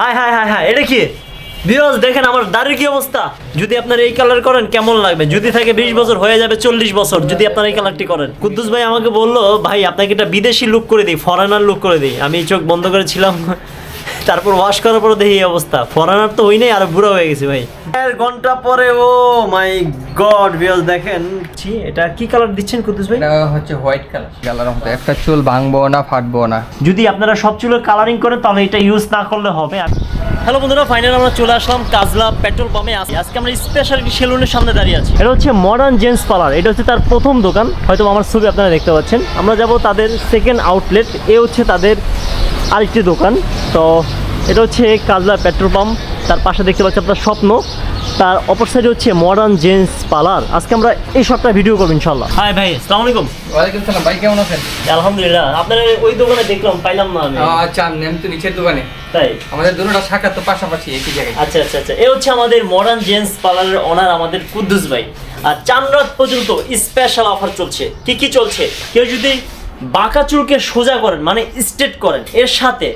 High high high high, এটা কি? বিরজ দেখেন আমার দাড়ির কি অবস্থা? যদি আপনার এই কালার করেন, কেমন লাগবে? যদি থাকে বিশ বছর, হয়ে যাবে চল্লিশ বছর, যদি আপনার এই কালারটি করেন। কুদ্দুস ভাই আমাকে বলল, ভাই, আপনাকে এটা বিদেশি লুক করে দিই ফরেনার লুক করে দিই। আমি চোখ বন্ধ করেছিলাম। তারপর ওয়াশ করার পর দেখি এই অবস্থা। ফরেনার তো হই নাই আর বুড়ো হয়ে গেছে ভাই। এক ঘণ্টা পরে ও মাই গড বিরজ দেখেন। ছি, এটা কি কালার দিচ্ছেন কুদ্দুস ভাই? এটা হচ্ছে হোয়াইট কালার কালারের মতো একটা চুল ভাঙবো না ফাটবো না। যদি আপনারা সব চুলের কালারিং করেন তাহলে এটা ইউজ না করলে হবে। হ্যালো বন্ধুরা ফাইনাল আমরা চলে আসলাম কাজলা পেট্রোল পাম্পে আছি আজকে আমরা স্পেশালিটি সেলুনের সামনে দাঁড়িয়ে আছি। এটা হচ্ছে মডার্ন জেন্টস পার্লার এটা হচ্ছে তার প্রথম দোকান। হয়তো আমার ছবি আপনারা দেখতে পাচ্ছেন। আমরা যাব তাদের সেকেন্ড আউটলেট এ হচ্ছে তাদের আরেকটি দোকান। তো এটা হচ্ছে কাজলা পেট্রোল পাম্প। তার পাশে দেখতে পাচ্ছি আপনার স্বপ্ন। তার অপর সাইডে হচ্ছে মডার্ন জেন্টস পার্লার আজকে আমরা এই সবটা ভিডিও করব ইনশাল্লাহ হাই ভাই আসসালামু আলাইকুম। ওয়ালাইকুম সালাম ভাই কেমন আছেন? আলহামদুলিল্লাহ। আপনার ওই দোকানে দেখলাম পাইলাম না আমি। আচ্ছা আমি তো নিচের দোকানে। তাই? আমাদের দুটোটা শাখা তো পাশাপাশি একই জায়গায়। আচ্ছা আচ্ছা আচ্ছা। এ হচ্ছে আমাদের মডার্ন জেন্টস পার্লারের ওনার আমাদের কুদ্দুস ভাই। আর চান পর্যন্ত স্পেশাল অফার চলছে। কি কি চলছে? কেউ যদি বাঁকা চুলকে সোজা করেন মানে স্ট্রেট করেন এর সাথে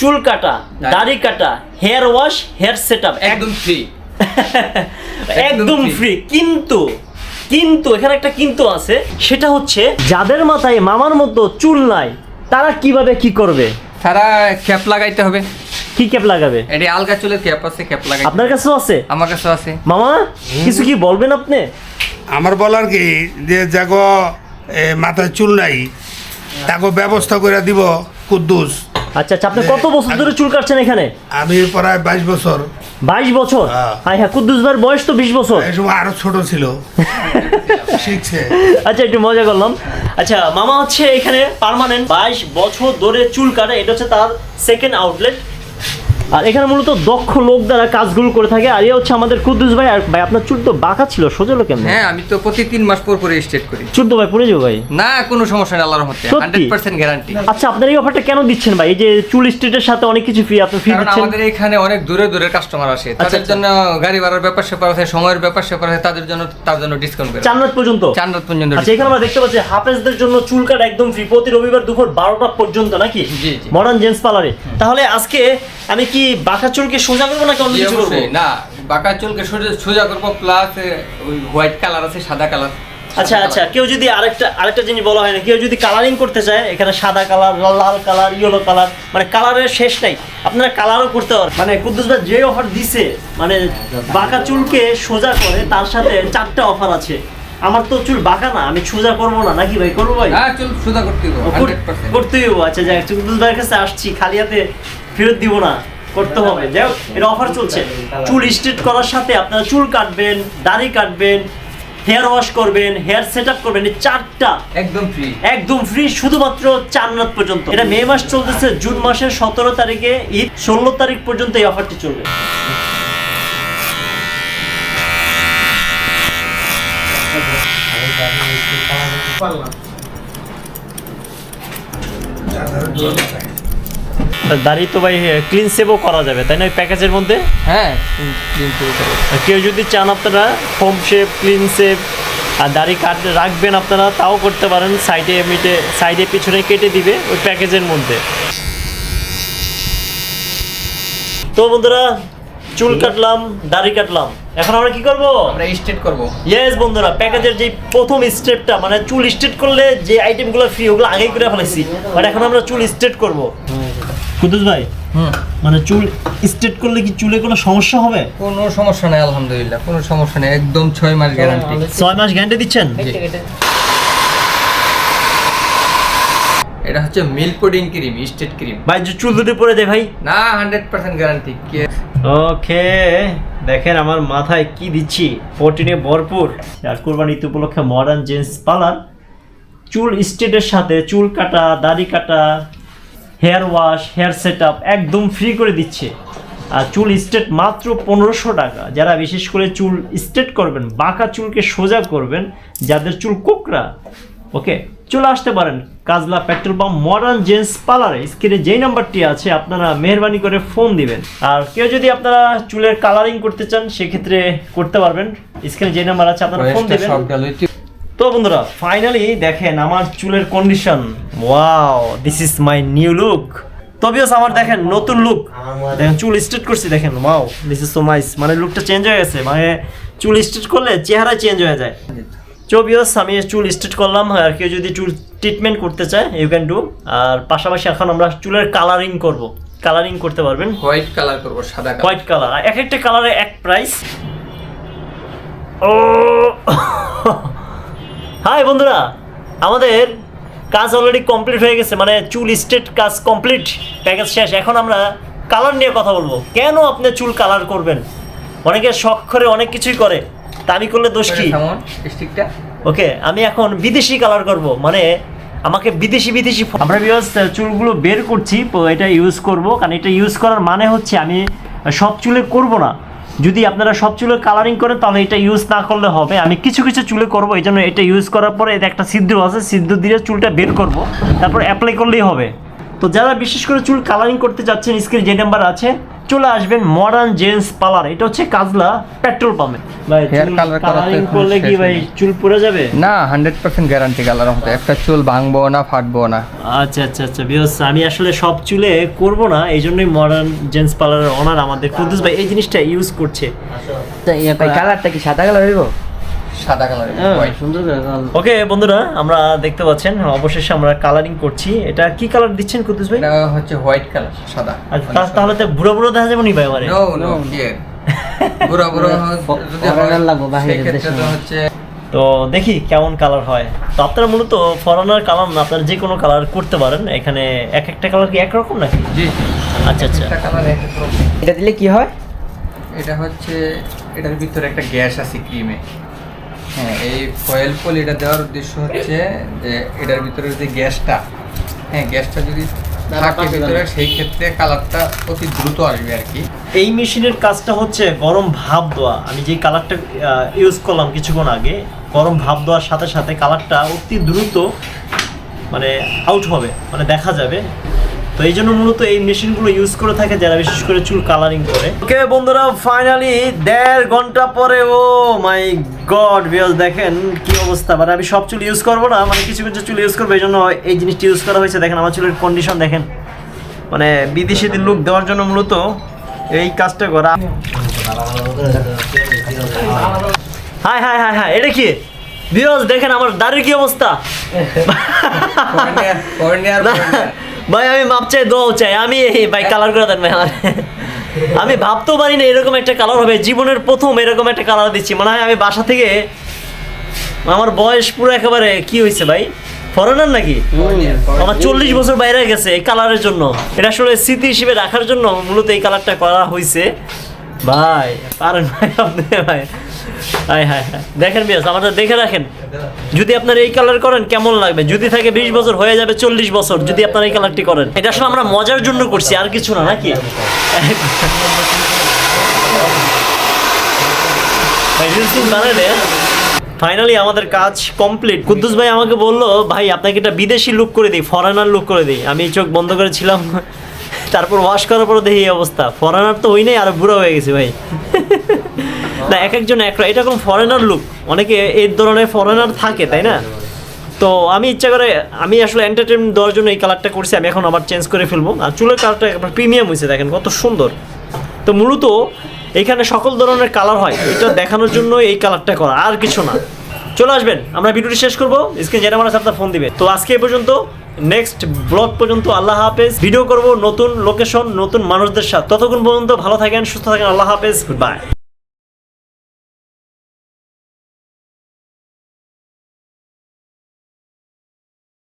চুল কাটা দাড়ি কাটা hair wash hair set up একদম ফ্রি একদম ফ্রি কিন্তু কিন্তু এখানে একটা কিন্তু আছে সেটা হচ্ছে যাদের মাথায় মামার মতো চুল নাই তারা কীভাবে কি করবে? তারা ক্যাপ লাগাইতে হবে। কি ক্যাপ লাগাবে? এটা আলগা চুলের ক্যাপ আছে ক্যাপ লাগাই আপনার কাছেও আছে? আমার কাছেও আছে। মামা কিছু কি বলবেন আপনি? আমার বলার কি যে যাগো মাথায় চুল নাই তাকে ব্যবস্থা করে দিব কুদ্দুস। আচ্ছা আচ্ছা আপনি কত বছর ধরে চুল কাটছেন এখানে? আমি প্রায় বাইশ বছর। বাইশ বছর? হ্যাঁ। হ্যাঁ কুদ্দুস ভাইয়ের বয়স তো বিশ বছর। এই সময় আরও ছোট ছিল। শিখছে। আচ্ছা একটু মজা করলাম। আচ্ছা মামা হচ্ছে এখানে পার্মানেন্ট বাইশ বছর ধরে চুল কাটে। এটা হচ্ছে তার সেকেন্ড আউটলেট আর এখানে মূলত দক্ষ লোক দ্বারা কাজগুলো করে থাকে। আর এ হচ্ছে আমাদের কুদ্দুস ভাই। আর ভাই আপনার চুল তো বাঁকা ছিল সোজালো কেমন? হ্যাঁ আমি তো প্রতি তিন মাস পর পরে স্ট্রেট করি। চুল তো ভাই পড়ে যাব ভাই? না কোনো সমস্যা নেই আল্লাহর? হান্ড্রেড পার্সেন্ট গ্যারান্টি আচ্ছা আপনার এই অফারটা কেন দিচ্ছেন ভাই? এই যে চুল স্ট্রিটের সাথে অনেক কিছু ফ্রি আপনি ফ্রি দিচ্ছেন। আমাদের এখানে অনেক দূরে দূরের কাস্টমার আসে। তাদের আচ্ছা। জন্য গাড়ি ভাড়ার ব্যাপার স্যাপার আছে সময়ের ব্যাপার স্যাপার আছে তাদের জন্য তার জন্য ডিসকাউন্ট করে চার রাত পর্যন্ত? চার রাত পর্যন্ত আচ্ছা এখানে আমরা দেখতে পাচ্ছি হাফেজদের জন্য চুল কাট একদম ফ্রি প্রতি রবিবার দুপুর বারোটা পর্যন্ত নাকি? জি, জি। মডার্ন জেন্টস পার্লারে তাহলে আজকে আমি কি বাঁকা চুলকে সোজা করব নাকি অন্য কিছু করব? না বাঁকা চুলকে সোজা সোজা করব প্লাস ওই হোয়াইট কালার আছে সাদা কালার আচ্ছা আচ্ছা কেউ যদি আরেকটা আরেকটা জিনিস বলা হয় না কেউ যদি কালারিং করতে চায় এখানে সাদা কালার লাল কালার ইয়েলো কালার মানে কালারের শেষ নাই। আপনারা কালারও করতে পারেন। মানে কুদ্দুস ভাই যে অফার দিছে মানে বাঁকা চুলকে সোজা করে তার সাথে চারটা অফার আছে। আমার তো চুল বাঁকা না আমি সোজা করব না। নাকি ভাই করব ভাই? হ্যাঁ চুল সোজা করতেই হব আচ্ছা যাই চুকুদুল ভাইয়ের কাছে আসছি খালি হাতে ফেরত দিব না করতে হবে। যাই হোক এটা অফার চলছে। চুল স্ট্রেট করার সাথে আপনারা চুল কাটবেন দাড়ি কাটবেন হেয়ার ওয়াশ করবেন হেয়ার সেট আপ করবেন এই চারটা একদম ফ্রি একদম ফ্রি শুধুমাত্র চার রাত পর্যন্ত। এটা মে মাস চলতেছে জুন মাসের সতেরো তারিখে ঈদ ষোলো তারিখ পর্যন্ত এই অফারটি চলবে। দাড়ি তো ভাই ক্লিন সেভও করা যাবে তাই না ওই প্যাকেজের মধ্যে? হ্যাঁ কেউ যদি চান আপনারা হোম শেপ ক্লিন শেপ আর দাড়ি কাট রাখবেন আপনারা তাও করতে পারেন সাইডে মিটে সাইডে পিছনে কেটে দিবে ওই প্যাকেজের মধ্যে। তো বন্ধুরা চুল কাটলাম দাড়ি কাটলাম। এখন আমরা কি করব? আমরা স্ট্রেট করব। ইয়েস বন্ধুরা প্যাকেজের যে প্রথম স্টেপটা মানে চুল স্ট্রেট করলে যে আইটেমগুলো ফ্রি ওগুলো আগেই করে ফেলেছি। বাট এখন আমরা চুল স্ট্রেট করব। কুদ্দুস ভাই মানে চুল স্ট্রেট করলে কি চুলে কোনো সমস্যা হবে? কোনো সমস্যা নেই আলহামদুলিল্লাহ কোনো সমস্যা নেই একদম ছয় মাস গ্যারান্টি ছয় মাস গ্যারান্টি দিচ্ছেন? এটা। হচ্ছে milk pudding cream straight cream ভাই যে চুল দুটো পরে দেয় ভাই। না হান্ড্রেড পার্সেন্ট গ্যারান্টি ওকে দেখেন আমার মাথায় কি দিচ্ছি প্রোটিনে ভরপুর। আর কোরবানি ঈদ উপলক্ষে মডার্ন জেন্টস পার্লার চুল স্টেটের সাথে চুল কাটা দাড়ি কাটা হেয়ার ওয়াশ হেয়ার সেট একদম ফ্রি করে দিচ্ছে। আর চুল স্ট্রেট মাত্র পনেরোশো টাকা। যারা বিশেষ করে চুল স্ট্রেট করবেন বাঁকা চুলকে সোজা করবেন যাদের চুল কোকরা ওকে চলে আসতে পারেন Kajla petrol pump modern gents পার্লারে স্ক্রিনে যেই নাম্বারটি আছে আপনারা মেহরবানি করে ফোন দিবেন। আর কেউ যদি আপনারা চুলের কালারিং করতে চান সেক্ষেত্রে করতে পারবেন। স্ক্রিনে যে নাম্বার আছে আপনারা ফোন দিবেন। তো বন্ধুরা ফাইনালি দেখেন আমার চুলের condition wow this is my new look তবিয়স আমার দেখেন নতুন লুক দেখেন চুল স্ট্রেট করছি দেখেন wow this is so nice মানে লুকটা চেঞ্জ হয়ে গেছে মানে চুল স্ট্রেট করলে চেহারা চেঞ্জ হয়ে যায়। চবিয়স আমি চুল স্ট্রেট করলাম আর কেউ যদি চুল ট্রিটমেন্ট করতে চায় ইউ ক্যান ডু আর পাশাপাশি এখন আমরা চুলের কালারিং করব। কালারিং করতে পারবেন। হোয়াইট কালার করব সাদা হোয়াইট কালার এক একটা কালারে এক প্রাইস ও হাই বন্ধুরা। আমাদের কাজ অলরেডি কমপ্লিট হয়ে গেছে মানে চুল স্টেট কাজ কমপ্লিট প্যাকেজ শেষ। এখন আমরা কালার নিয়ে কথা বলব। কেন আপনি চুল কালার করবেন? অনেকে শখ করে অনেক কিছুই করে তা আমি করলে দোষ কি? ওকে আমি এখন বিদেশি কালার করব মানে আমাকে বিদেশি বিদেশি আমরা বিকজ চুলগুলো বের করছি তো এটা ইউজ করব কারণ এটা ইউজ করার মানে হচ্ছে আমি সব চুলে করব না। যদি আপনারা সব চুলের কালারিং করেন, তাহলে এটা ইউজ না করলে হবে। আমি কিছু কিছু চুলে করব, এই জন্য এটা ইউজ করার পরে এটা একটা সিদ্ধ আছে সিদ্ধ দিয়ে চুলটা বের করব। তারপর অ্যাপ্লাই করলেই হবে। তো যারা বিশেষ করে চুল কালারিং করতে চাচ্ছেন স্ক্রিন যে নাম্বার আছে চলে আসবেন মডার্ন জেন্টস পার্লার এটা হচ্ছে কাজলা পেট্রোল পাম্পে ভাই হেয়ার কালার কালারিং করলে কি ভাই চুল পড়ে যাবে? না হান্ড্রেড পার্সেন্ট গ্যারান্টি কালার হবে একটা চুল ভাঙবো না ফাটবো না। আচ্ছা আচ্ছা আচ্ছা বিকজ আমি আসলে সব চুলে করব না এই জন্যই মডার্ন জেন্টস পার্লারের ওনার আমাদের কুদ্দুস ভাই এই জিনিসটা ইউজ করছে। ভাই কালারটা কি সাদা কালার হইব? সাদা কালার সুন্দর ওকে বন্ধুরা আমরা দেখতে পাচ্ছেন অবশেষে আমরা কালারিং করছি। এটা কি কালার দিচ্ছেন কুদ্দুস ভাই? এটা হচ্ছে হোয়াইট কালার সাদা। আচ্ছা, তাহলে তো বুড়ো বুড়ো দেখা যাবে নি ভাই আমারে? নো নো বুড়ো বুড়ো যদি লাগবো বাহিরের তো হচ্ছে তো দেখি কেমন কালার হয়। তো আপনারা মূলত ফরেনার কালার না আপনারা যে কোনো কালার করতে পারেন। এখানে এক একটা কালার কি একরকম নাকি? জি আচ্ছা আচ্ছা। একটা কালার এটা দিলে কি হয়? এটা হচ্ছে এটার ভিতরে একটা গ্যাস আছে ক্রিমে হ্যাঁ এই ফয়েল পলিটা দেওয়ার উদ্দেশ্য হচ্ছে যে এটার ভিতরে যে গ্যাসটা হ্যাঁ গ্যাসটা যদি থাকে ভিতরে সেই ক্ষেত্রে কালারটা অতি দ্রুত আসবে আর কি। এই মেশিনের কাজটা হচ্ছে গরম ভাব দেওয়া। আমি যে কালারটা ইউজ করলাম কিছুক্ষণ আগে গরম ভাব দেওয়ার সাথে সাথে কালারটা অতি দ্রুত মানে আউট হবে মানে দেখা যাবে। তো এই জন্য মূলত এই মেশিনগুলো ইউজ করে থাকে যারা বিশেষ করে চুল কালারিং করে। ওকে, বন্ধুরা ফাইনালি দেড় ঘণ্টা পরে, ও মাই গড বিয়স দেখেন কি অবস্থা। মানে আমি সব চুল ইউজ করব না মানে কিছু কিছু চুল ইউজ করব, এই জন্য এই জিনিসটা ইউজ করা হয়েছে। দেখেন, আমার চুলের কন্ডিশন দেখেন। মানে বিদেশিদের লুক দেওয়ার জন্য মূলত এই কাজটা করা। হাই হাই হাই হাই, এটা কি? বিয়স দেখেন, আমার দাড়ির কি অবস্থা? ভাই আমি মাপ চাই দোয়াও চাই। আমি এই ভাই কালার করে দেন ভাই আমার। আমি ভাবতেও পারি না এরকম একটা কালার হবে। জীবনের প্রথম এরকম একটা কালার দিচ্ছি। মনে হয় আমি বাসা থেকে আমার বয়স পুরো একেবারে কি হয়েছে ভাই? ফরেনার নাকি? আমার চল্লিশ বছর বাইরে গেছে এই কালারের জন্য। এটা আসলে স্মৃতি হিসেবে রাখার জন্য মূলত এই কালারটা করা হয়েছে। ভাই পারেন ভাই আপনি ভাই। দেখেন বিয়াস, আমাদের দেখে রাখেন। যদি আপনার এই কালার করেন, কেমন লাগবে? যদি থাকে বিশ বছর, হয়ে যাবে চল্লিশ বছর, যদি আপনার এই কালারটি করেন। এটা আসলে আমরা মজার জন্য করছি, আর কিছু না, নাকি? ফাইনালি আমাদের কাজ কমপ্লিট কুদ্দুস ভাই আমাকে বলল, ভাই, আপনাকে এটা বিদেশি লুক করে দিই ফরেনার লুক করে দিই। আমি চোখ বন্ধ করেছিলাম। তারপর ওয়াশ করার পর দেখি এই অবস্থা। ফরেনার তো হই নাই, আর বুড়ো হয়ে গেছে ভাই। না, এক একজন এক এটা কোনো ফরেনার লুক অনেকে এই ধরনের ফরেনার থাকে, তাই না? তো আমি ইচ্ছা করে, আমি আসলে এন্টারটেনমেন্ট দেওয়ার জন্য এই কালারটা করছি, আমি এখন আবার চেঞ্জ করে ফেলব। আর চুলের কালারটা একবার প্রিমিয়াম হয়েছে, দেখেন কত সুন্দর। তো মূলত এখানে সকল ধরনের কালার হয়, এটা দেখানোর জন্য এই কালারটা করা, আর কিছু না। চলে আসবেন, আমরা ভিডিওটি শেষ করব স্ক্রিন যেটা আমার আপনার ফোন দিবে তো আজকে এ পর্যন্ত নেক্সট ব্লগ পর্যন্ত, আল্লাহ হাফেজ। ভিডিও করব নতুন লোকেশন নতুন মানুষদের সাথে। ততক্ষণ পর্যন্ত ভালো থাকেন, সুস্থ থাকেন, আল্লাহ হাফেজ বাই